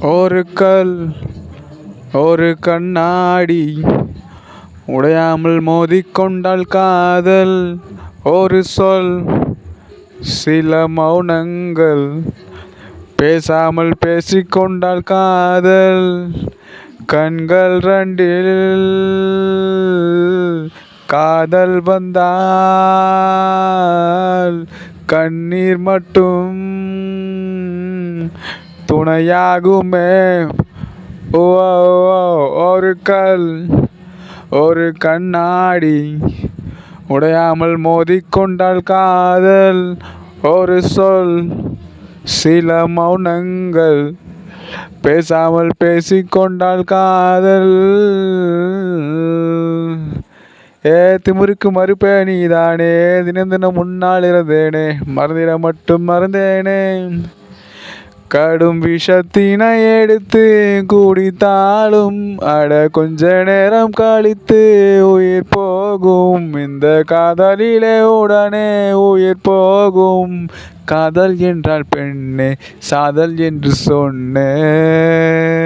ஒரு கல் ஒரு கண்ணாடி உடையாமல் மோதிக்கொண்டால் காதல். ஒரு சொல் சில மௌனங்கள் பேசாமல் பேசிக்கொண்டால் காதல். கண்கள் ரெண்டில் காதல் வந்தால் கண்ணீர் மட்டும் துணையாகுமே. ஓ ஓ, ஒரு கல் ஒரு கண்ணாடி. உடையாமல் மோதிக்கொண்டால் காதல் ஒரு சொல் சில மௌனங்கள். பேசாமல் பேசிக்கொண்டால் காதல். ஏ திமிருக்கு மறுப்பே நீதானே. தினம் தினம் முன்னால் இருந்தேனே மறந்திட மட்டும் மறந்தேனே. கடும் விஷத்தினை எடுத்து குடித்தாலும் அட கொஞ்ச நேரம் கழித்து உயிர் போகும். இந்த காதலிலே உடனே உயிர் போகும். காதல் என்றால் பெண்ணே சாதல் என்று சொன்னேன்